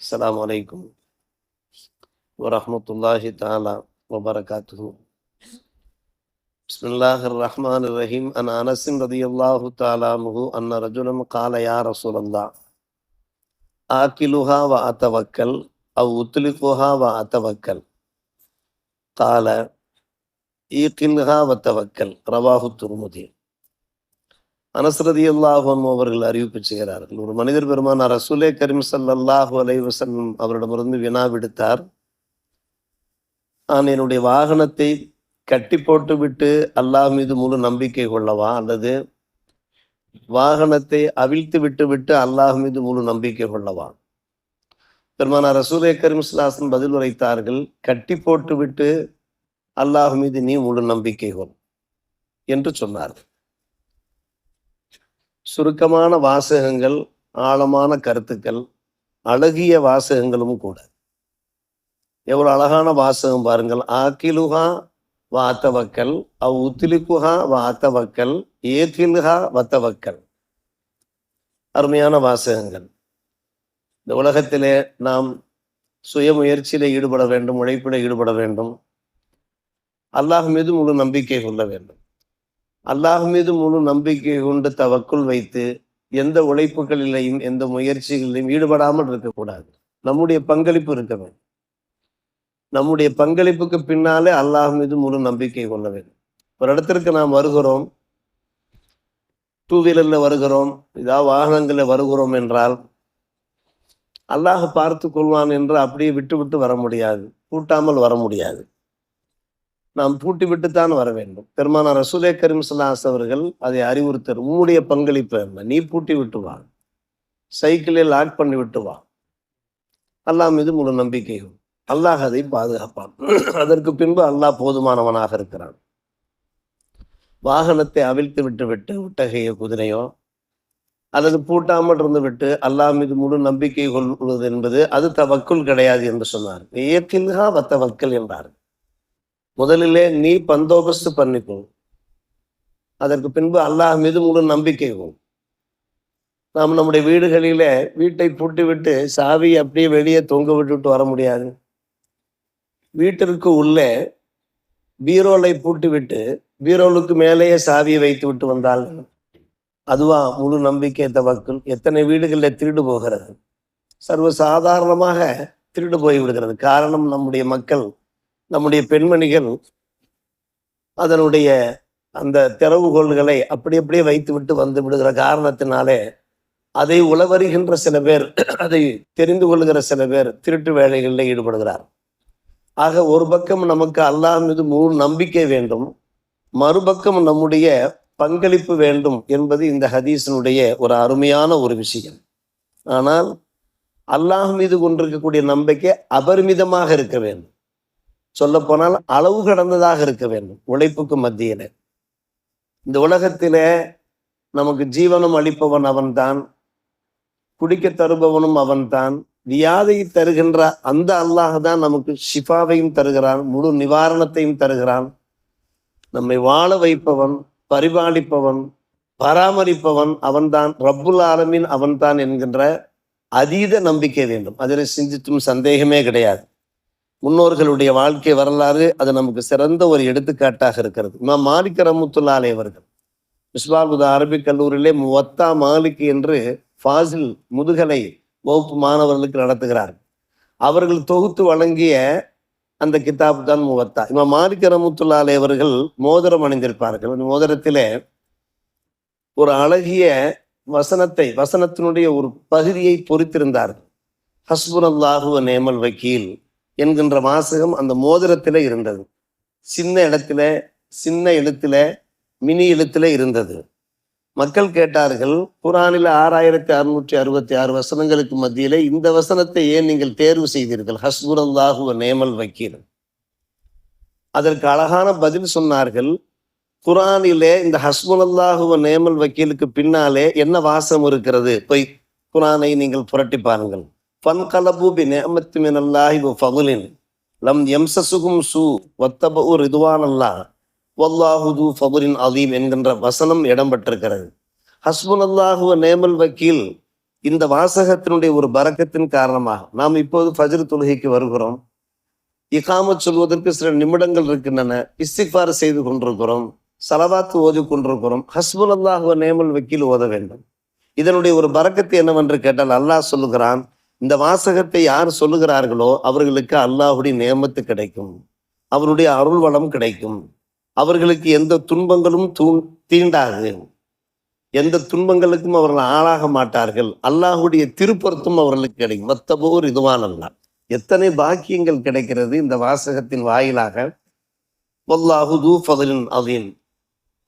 السلام عليكم ورحمة الله تعالى وبركاته. بسم الله الرحمن الرحيم. أن أنس رضي الله تعالى عنه أن رجلا قال يا رسول الله آكلها وأتوكل أو أطلقها وأتوكل. قال إيقلها وتوكل رواه الترمذي. அனசரதி அல்லாஹும் அவர்கள் அறிவிப்பு செய்கிறார்கள். ஒரு மனிதர் பெருமானார் ரசூலே கரீம் ஸல்லல்லாஹு அலைவசன் அவரிடமிருந்து வினா விடுத்தார். நான் என்னுடைய வாகனத்தை கட்டி போட்டு விட்டு அல்லாஹ் மீது முழு நம்பிக்கை கொள்ளவா? அல்லது வாகனத்தை அவிழ்த்து விட்டு விட்டு அல்லாஹ் மீது முழு நம்பிக்கை கொள்ளவா? பெருமானா ரசூலே கரீம் ஸல்லல்லாஹு பதில் உரைத்தார்கள் கட்டி போட்டு விட்டு அல்லாஹ் மீது நீ முழு நம்பிக்கை கொள் என்று சொன்னார் சுருக்கமான வாசகங்கள் ஆழமான கருத்துக்கள் அழகிய வாசகங்களும் கூட. எவ்வளவு அழகான வாசகம் பாருங்கள். ஆக்கிலுகா வாத்தவக்கல் அவ் உத்திலிக்குஹா வாத்தவக்கல் ஏக்கிலுகா வத்தவக்கல். அருமையான வாசகங்கள். இந்த உலகத்திலே நாம் சுய முயற்சியில ஈடுபட வேண்டும் உழைப்பில ஈடுபட வேண்டும். அல்லாஹ் மீது முழு நம்பிக்கை கொள்ள வேண்டும். அல்லாஹ் மீது முழு நம்பிக்கை கொண்டு தவக்குள் வைத்து எந்த உழைப்புகளிலையும் எந்த முயற்சிகளிலும் ஈடுபடாமல் இருக்கக்கூடாது. நம்முடைய பங்களிப்பு இருக்க வேண்டும். நம்முடைய பங்களிப்புக்கு பின்னாலே அல்லாஹ் மீது முழு நம்பிக்கை கொள்ள வேண்டும். ஒரு இடத்திற்கு நாம் வருகிறோம். டூ வீலர்ல வருகிறோம். ஏதாவது வாகனங்களில் வருகிறோம் என்றால் அல்லாஹ் பார்த்து கொள்வான் என்று அப்படியே விட்டு விட்டு வர முடியாது. கூட்டாமல் வர முடியாது. நாம் பூட்டி விட்டுத்தான் வர வேண்டும். பெருமானா ரசூலே கரீம் சல்லாஸ் அவர்கள் அதை அறிவுறுத்தர். உம்முடைய பங்களிப்பு என்ன? நீ பூட்டி விட்டு வா. சைக்கிளில் லாக் பண்ணி விட்டு வா. அல்லாஹ் மீது முழு நம்பிக்கையும். அல்லாஹ் அதை பாதுகாப்பான். அதற்கு பின்பு அல்லாஹ் போதுமானவனாக இருக்கிறான். வாகனத்தை அவிழ்த்து விட்டு விட்டு ஒட்டகையோ குதிரையோ அல்லது பூட்டாமல் இருந்து விட்டு அல்லாஹ் மீது முழு நம்பிக்கை கொள்வது என்பது அது தவக்குள் கிடையாது என்று சொன்னார் இயற்கையில்கா வத்த வக்கல் என்றார் முதலிலே நீ பந்தோபஸ்து பண்ணிக்கும் அதற்கு பின்பு அல்லாஹ் மீது முழு நம்பிக்கைக்கும் நாம் நம்முடைய வீடுகளிலே வீட்டை பூட்டி விட்டு சாவி அப்படியே வெளியே தொங்க விட்டுட்டு வர முடியாது. வீட்டிற்கு உள்ளே பீரோலை பூட்டி விட்டு பீரோலுக்கு மேலேயே சாவியை வைத்து விட்டு வந்தால் அதுவா முழு நம்பிக்கை தவக்கள் எத்தனை வீடுகளில் திருடு போகிறது. சர்வ சாதாரணமாக திருடு போய் விடுகிறது காரணம் நம்முடைய மக்கள் நம்முடைய பெண்மணிகள் அதனுடைய அந்த திறவுகோள்களை அப்படி அப்படியே வைத்து விட்டு வந்து விடுகிற காரணத்தினாலே அதை உளவருகின்ற சில பேர் அதை தெரிந்து கொள்கிற சில பேர் திருட்டு வேலைகளில் ஈடுபடுகிறார். ஆக ஒரு பக்கம் நமக்கு அல்லாஹ் மீது முழு நம்பிக்கை வேண்டும் மறுபக்கம் நம்முடைய பங்களிப்பு வேண்டும் என்பது இந்த ஹதீஸினுடைய ஒரு அருமையான ஒரு விஷயம். ஆனால் அல்லாஹ் மீது கொண்டிருக்கக்கூடிய நம்பிக்கை அபரிமிதமாக இருக்க வேண்டும். சொல்ல போனால் அளவு கடந்ததாக இருக்க வேண்டும் உழைப்புக்கு மத்தியில. இந்த உலகத்தில நமக்கு ஜீவனம் அளிப்பவன் அவன்தான் குடிக்க தருபவனும் அவன்தான் வியாதியை தருகின்ற அந்த அல்லாஹ் தான் நமக்கு ஷிஃபாவையும் தருகிறான் முழு நிவாரணத்தையும் தருகிறான். நம்மை வாழ வைப்பவன் பரிபாலிப்பவன் பராமரிப்பவன் அவன்தான் ரப்புல் ஆலமின் அவன்தான் என்கின்ற அதீத நம்பிக்கை வேண்டும். அதில் சிந்தித்தும் சந்தேகமே கிடையாது. முன்னோர்களுடைய வாழ்க்கை வரலாறு அது நமக்கு சிறந்த ஒரு எடுத்துக்காட்டாக இருக்கிறது. இமாம் மாலிக் ரமுத்துல்லாலே அவர்கள் விஸ்வாபுதா அரபிக் கல்லூரியிலே முவத்தா மாலிக் என்று ஃபாசில் முதுகலை வகுப்பு மாணவர்களுக்கு நடத்துகிறார் அவர்கள் தொகுத்து வழங்கிய அந்த கிதாப் தான் முவத்தா. இமாம் மாலிக் ரமுத்துல்லாலே அவர்கள் மோதிரம் அணிந்திருப்பார்கள். அந்த மோதிரத்திலே ஒரு அழகிய வசனத்தை வசனத்தினுடைய ஒரு பகுதியை பொறித்திருந்தார்கள். ஹஸ்புன் அல்லாஹுவ நேமல் வக்கீல். என்கின்ற வாசகம் அந்த மோதிரத்தில் இருந்தது. சின்ன இடத்துல சின்ன எழுத்துல மினி எழுத்துல இருந்தது. மக்கள் கேட்டார்கள் குரானில் ஆறாயிரத்தி அறுநூற்றி அறுபத்தி ஆறு வசனங்களுக்கு மத்தியிலே இந்த வசனத்தை ஏன் நீங்கள் தேர்வு செய்தீர்கள்? ஹஸ்புரல்லாகுவ நேமல் வக்கீல். அதற்கு அழகான பதில் சொன்னார்கள் குரானிலே இந்த ஹஸ்புல் நேமல் வக்கீலுக்கு பின்னாலே என்ன வாசம் இருக்கிறது? போய் குரானை நீங்கள் புரட்டி பாருங்கள். ஃபன்கலபு பி நிஅமத்தி மினல்லாஹி வ ஃபதுலின் லம் யம்சசுகும் சு வத்தபு ரிதுவான் அல்லாஹ் வல்லாஹுது து ஃபதுலின் அதீம் என்கின்ற வசனம் இடம்பெற்றிருக்கிறது. ஹஸ்புல் அல்லாஹுவ நேமல் வக்கீல். இந்த வாசகத்தினுடைய ஒரு பறக்கத்தின் காரணமாக நாம் இப்போது ஃபஜ்ர் தொழுகைக்கு வருகிறோம். இகாமத் சொல்வதற்கு சில நிமிடங்கள் இருக்கின்றன. இஸ்திஃபார் செய்து கொண்டிருக்கிறோம். சலவாத்து ஓதி கொண்டிருக்கிறோம். ஹஸ்புல் அல்லாஹுவ நேமல் வக்கீல் ஓத வேண்டும். இதனுடைய ஒரு பறக்கத்து என்னவென்று கேட்டால் அல்லாஹ் சொல்லுகிறான் இந்த வாசகத்தை யார் சொல்லுகிறார்களோ அவர்களுக்கு அல்லாஹுடைய நேமத்து கிடைக்கும். அவருடைய அருள் வளம் கிடைக்கும். அவர்களுக்கு எந்த துன்பங்களும் தூ தீண்டாது. எந்த துன்பங்களுக்கும் அவர்கள் ஆளாக மாட்டார்கள். அல்லாஹுடைய திருப்பொருத்தும் அவர்களுக்கு கிடைக்கும். மத்தபோர் இதுவானல்ல எத்தனை பாக்கியங்கள் கிடைக்கிறது இந்த வாசகத்தின் வாயிலாக? வல்லாஹு தூ ஃபதலின் அதீன்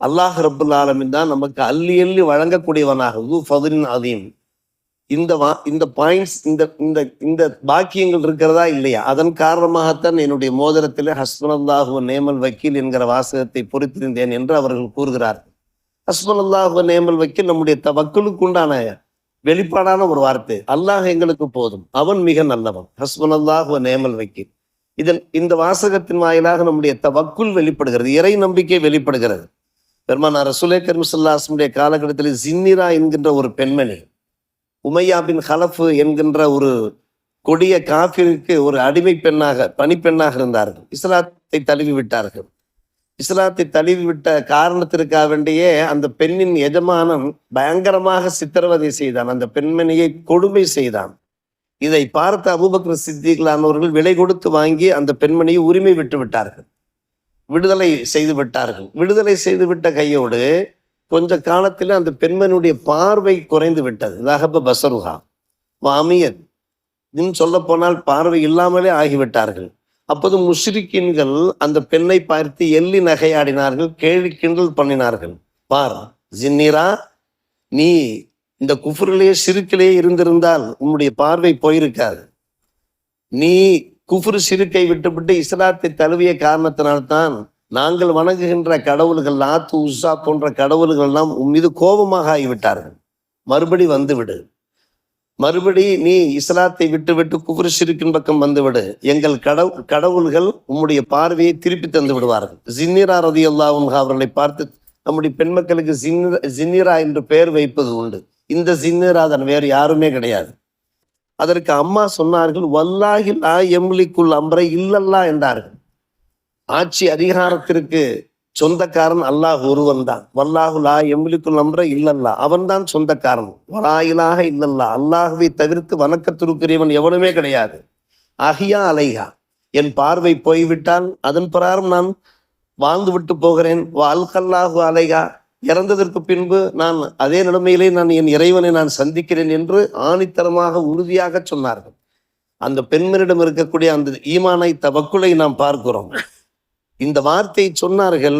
அல்லாஹ் ரப்புல் ஆலமின் தான் நமக்கு அள்ளி அள்ளி வழங்கக்கூடியவனாக. தூ ஃபதலின் அதீன் இந்த வா இந்த பாயிண்ட்ஸ் இந்த இந்த இந்த பாக்கியங்கள் இருக்கிறதா இல்லையா? அதன் காரணமாகத்தான் என்னுடைய மோதிரத்திலே ஹஸ்பனல்லாஹுவ நேமல் வக்கீல் என்கிற வாசகத்தை பொறித்திருந்தேன் என்று அவர்கள் கூறுகிறார்கள் ஹஸ்பனல்லாஹுவ நேமல் வக்கீல் நம்முடைய தவக்களுக்குண்டான வெளிப்பாடான ஒரு வார்த்தை. அல்லாஹ் எங்களுக்கு போதும். அவன் மிக நல்லவன். ஹஸ்பனல்லாஹுவ நேமல் வக்கீல். இதன் இந்த வாசகத்தின் வாயிலாக நம்முடைய தவக்குள் வெளிப்படுகிறது. இறை நம்பிக்கை வெளிப்படுகிறது. பெருமானார் ரசுலே கரிமுசல்லாஸ்முடைய காலகட்டத்தில் ஜின்னிரா என்கின்ற ஒரு பெண்மணி உமையா பின் என்கின்ற ஒரு கொடிய காஃபிற்கு ஒரு அடிமை பெண்ணாக பணிப்பெண்ணாக இருந்தார்கள். இஸ்லாத்தை தழுவி விட்டார்கள். இஸ்லாத்தை தழுவி விட்ட காரணத்திற்காக வேண்டியே அந்த பெண்ணின் எஜமானம் பயங்கரமாக சித்திரவதை செய்தான். அந்த பெண்மணியை கொடுமை செய்தான். இதை பார்த்த அபூபக்கர் சித்திகளானவர்கள் விலை கொடுத்து வாங்கி அந்த பெண்மணியை உரிமை விட்டு விட்டார்கள். விடுதலை செய்து விட்டார்கள். விடுதலை செய்து விட்ட கையோடு கொஞ்ச காலத்தில் அந்த பெண்மனுடைய பார்வை குறைந்து விட்டது. ரஹப பசருகா வாமியன் இன்னும் சொல்ல போனால் பார்வை இல்லாமலே ஆகிவிட்டார்கள். அப்போது முஷ்ரிக்கின்கள் அந்த பெண்ணை பார்த்து எள்ளி நகையாடினார்கள் கேள்வி கிண்டல் பண்ணினார்கள். பார் ஜின்னிரா நீ இந்த குஃபுரிலேயே சிறுக்கிலேயே இருந்திருந்தால் உன்னுடைய பார்வை போயிருக்காது. நீ குஃபுரு சிறுக்கை விட்டுவிட்டு இஸ்லாத்தை தழுவிய காரணத்தினால்தான் நாங்கள் வணங்குகின்ற கடவுள்கள் லாத்து உஷா போன்ற கடவுள்கள் எல்லாம் உன் மீது கோபமாக ஆகிவிட்டார்கள். மறுபடி வந்து விடு மறுபடி நீ இஸ்லாத்தை விட்டு விட்டு குஃபுரு சிறுக்கின் பக்கம் வந்துவிடு. எங்கள் கடவுள் கடவுள்கள் உம்முடைய பார்வையை திருப்பி தந்து விடுவார்கள். ஜின்னிரா ரதி அவர்களை பார்த்து நம்முடைய பெண் மக்களுக்கு ஜின்னிரா ஜின்னிரா என்று பெயர் வைப்பது உண்டு. இந்த ஜின்னிராதன் வேறு யாருமே கிடையாது. அதற்கு அம்மா சொன்னார்கள் வல்லாஹி ஆ எம்லிக்குள் அம்பரை இல்லல்லா என்றார்கள். ஆட்சி அதிகாரத்திற்கு சொந்தக்காரன் அல்லாஹ் ஒருவன் தான். வல்லாஹு லா எம்லிக்குள் நம்புற இல்லல்லா. அவன்தான் சொந்தக்காரன். வலாயிலாக இல்லல்லா. அல்லாஹுவை தவிர்த்து வணக்கத்திற்குரியவன் எவனுமே கிடையாது. அஹியா அலைகா என் பார்வை போய்விட்டால் அதன் பிரகாரம் நான் வாழ்ந்து விட்டு போகிறேன். அல்கல்லாஹு அலைகா இறந்ததற்கு பின்பு நான் அதே நிலைமையிலே நான் என் இறைவனை நான் சந்திக்கிறேன் என்று ஆணித்தரமாக உறுதியாக சொன்னார்கள். அந்த பெண்மனிடம் இருக்கக்கூடிய அந்த ஈமானை தவக்குலை நாம் பார்க்கிறோம். இந்த வார்த்தையை சொன்னார்கள்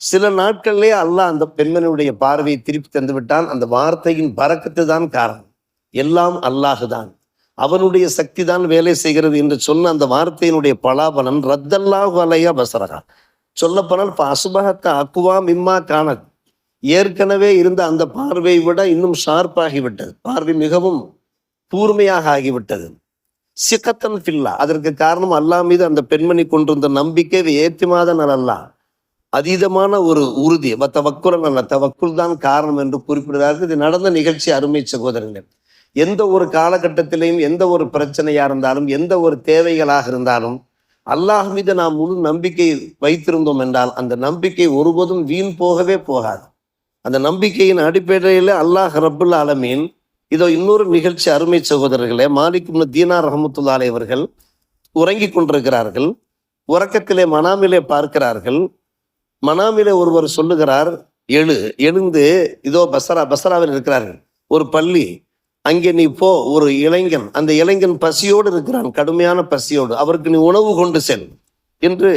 சில நாட்களிலே அல்லாஹ் அந்த பெண்மனுடைய பார்வையை திருப்பி தந்து விட்டான். அந்த வார்த்தையின் பறக்கத்து தான் காரணம். எல்லாம் அல்லாஹு தான். அவனுடைய சக்தி தான் வேலை செய்கிறது என்று சொன்ன அந்த வார்த்தையினுடைய பலாபலன் ரத்தல்லாஹு அலையா பசரகா சொல்லப்போனால் அசுபகத்த அக்குவா மிம்மா காணத் ஏற்கனவே இருந்த அந்த பார்வையை விட இன்னும் ஷார்ப்பாகிவிட்டது பார்வை மிகவும் கூர்மையாக ஆகிவிட்டது. சிக்கத்தன் ஃபில்லா. அதற்கு காரணம் அல்லாஹ் மீது அந்த பெண்மணி கொண்டிருந்த நம்பிக்கை ஏத்திமாத அல்லா அதீதமான ஒரு உறுதி. தவக்குரல் அல்ல. தவக்குள் தான் காரணம் என்று குறிப்பிடுகிறார்கள். இது நடந்த நிகழ்ச்சி அருமை சகோதரர்கள். எந்த ஒரு காலகட்டத்திலையும் எந்த ஒரு பிரச்சனையாக இருந்தாலும் எந்த ஒரு தேவைகளாக இருந்தாலும் அல்லாஹ் மீது நாம் முழு நம்பிக்கை வைத்திருந்தோம் என்றால் அந்த நம்பிக்கை ஒருபோதும் வீண் போகவே போகாது. அந்த நம்பிக்கையின் அடிப்படையில் அல்லாஹ் ரபுல் அலமீன் இதோ இன்னொரு நிகழ்ச்சி அருமை சகோதரர்களே மாலிக்கும் தீனார் ரஹமத்துல்லாலே அவர்கள் உறங்கி கொண்டிருக்கிறார்கள். உறக்கத்திலே மனாமிலே பார்க்கிறார்கள். மனாமிலே ஒருவர் சொல்லுகிறார் எழு எழுந்து இதோ பசரா பசராவில் இருக்கிறார்கள். ஒரு பள்ளி அங்கே நீ போ ஒரு இளைஞன் அந்த இளைஞன் பசியோடு இருக்கிறான் கடுமையான பசியோடு அவருக்கு நீ உணவு கொண்டு செல் என்று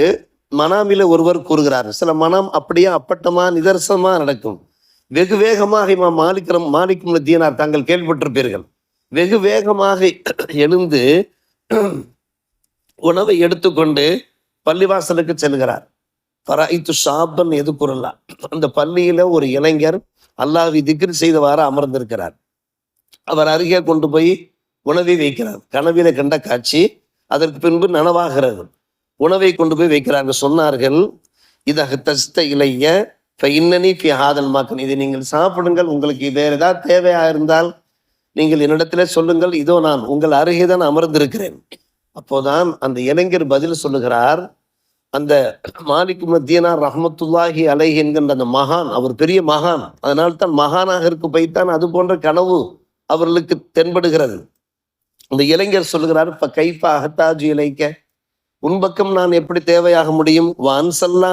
மனாமில ஒருவர் கூறுகிறார். சில மனம் அப்படியே அப்பட்டமா நிதர்சனமா நடக்கும். வெகு வேகமாக இமாம் மாலிக்கிரம் மாலிக்கும் தீனார் தாங்கள் கேள்விப்பட்டிருப்பீர்கள். வெகு வேகமாக எழுந்து உணவை எடுத்துக்கொண்டு பள்ளிவாசலுக்கு செல்கிறார். பராய்த்து ஷாபன் எது குரலா அந்த பள்ளியில ஒரு இளைஞர் அல்லாஹ் திக்ர் செய்தவாறு அமர்ந்திருக்கிறார். அவர் அருகே கொண்டு போய் உணவை வைக்கிறார். கனவில கண்ட காட்சி அதற்கு பின்பு நனவாகிறது. உணவை கொண்டு போய் வைக்கிறார்கள் சொன்னார்கள். இதக தஸ்த இளைய இப்போ இன்னனி ஃபி ஹாதல் மாக்கன் இதை நீங்கள் சாப்பிடுங்கள். உங்களுக்கு வேறு ஏதாவது தேவையாக இருந்தால் நீங்கள் என்னிடத்திலே சொல்லுங்கள். இதோ நான் உங்கள் அருகே தான் அமர்ந்திருக்கிறேன். அப்போதான் அந்த இளைஞர் பதில் சொல்லுகிறார். அந்த மாலிக் மத்தியனார் ரஹமத்துல்லாஹி அலைஹி என்கின்ற அந்த மகான் அவர் பெரிய மகான். அதனால் தான் மகானாக இருக்க போய்த்தான் அது போன்ற கனவு அவர்களுக்கு தென்படுகிறது. அந்த இளைஞர் சொல்லுகிறார் இப்ப கைப்பா அகத்தாஜு இலைக்க? உன் பக்கம் நான் எப்படி தேவையாக முடியும்? அன்சல்லா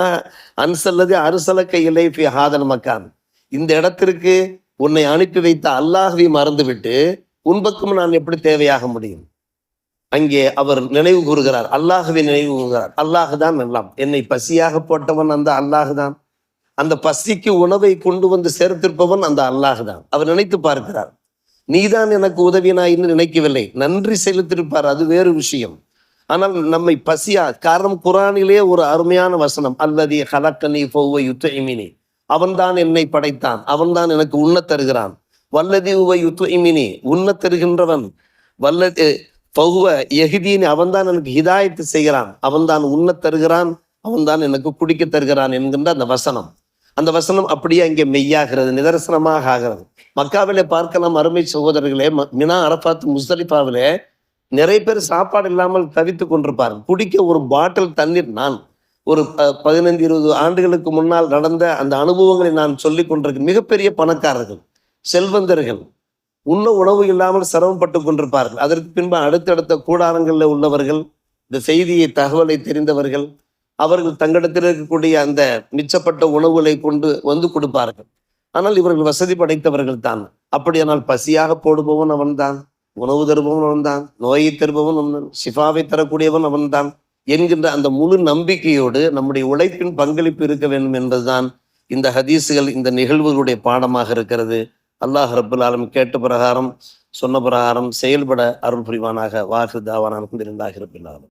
அன்சல்லது அரிசலக்க இலை பி ஹாதன் மக்கான் இந்த இடத்திற்கு உன்னை அனுப்பி வைத்த அல்லாஹ்வை மறந்துவிட்டு உன் பக்கம் நான் எப்படி தேவையாக முடியும்? அங்கே அவர் நினைவு கூறுகிறார். அல்லாஹுவை நினைவு கூறுகிறார். அல்லாஹ் தான் எல்லாம். என்னை பசியாக போட்டவன் அந்த அல்லாஹ் தான். அந்த பசிக்கு உணவை கொண்டு வந்து சேர்த்திருப்பவன் அந்த அல்லாஹ் தான். அவர் நினைத்து பார்க்கிறார். நீதான் எனக்கு உதவினாயின்னு நினைக்கவில்லை. நன்றி செலுத்திருப்பார் அது வேறு விஷயம். ஆனால் நம்மை பசியா காரணம் குரானிலே ஒரு அருமையான வசனம். அல்லது ஹலக்கனி ஃபௌவை யுத்தஇமினி அவன்தான் என்னை படைத்தான். அவன்தான் எனக்கு உண்ணத் தருகிறான். வல்லதி உவை யுத்தஇமினி உண்ண தருகின்றவன். வல்லது பகுவ எஹிதீன் அவன்தான் எனக்கு ஹிதாயத்து செய்கிறான். அவன்தான் உண்ண தருகிறான். அவன்தான் எனக்கு குடிக்க தருகிறான் என்கின்ற அந்த வசனம். அந்த வசனம் அப்படியே அங்கே மெய்யாகிறது நிதர்சனமாக ஆகிறது. மக்காவிலே பார்க்கலாம் அருமை சகோதரர்களே ம- மினா அரபாத் முஸ்தலிஃபாவிலே நிறைய பேர் சாப்பாடு இல்லாமல் தவித்து கொண்டிருப்பார்கள். குடிக்க ஒரு பாட்டில் தண்ணீர் நான் ஒரு ப- பதினைந்து இருபது ஆண்டுகளுக்கு முன்னால் நடந்த அந்த அனுபவங்களை நான் சொல்லி கொண்டிருக்கேன் மிகப்பெரிய பணக்காரர்கள் செல்வந்தர்கள் உண்ண உணவு இல்லாமல் சிரமப்பட்டு கொண்டிருப்பார்கள். அதற்கு பின்பு அடுத்தடுத்த கூடாரங்களில் உள்ளவர்கள் இந்த செய்தியை தகவலை தெரிந்தவர்கள் அவர்கள் தங்களிடத்தில் இருக்கக்கூடிய அந்த மிச்சப்பட்ட உணவுகளை கொண்டு வந்து கொடுப்பார்கள். ஆனால் இவர்கள் வசதி படைத்தவர்கள் தான். அப்படியானால் பசியாக போடுபவன் அவன்தான். உணவு தருபவன் அவன்தான் நோயை தருபவன் அவன் சிஃபாவை தரக்கூடியவன் அவன்தான் என்கின்ற அந்த முழு நம்பிக்கையோடு நம்முடைய உழைப்பின் பங்களிப்பு இருக்க வேண்டும் என்பதுதான் இந்த ஹதீஸுகள் இந்த நிகழ்வுகளுடைய பாடமாக இருக்கிறது. அல்லாஹ் ரப்புல் ஆலம் கேட்ட பிரகாரம் சொன்ன பிரகாரம் செயல்பட அருள் புரிவானாக. வாக்கு தாவானாக இருந்தாக இருப்பினாலும்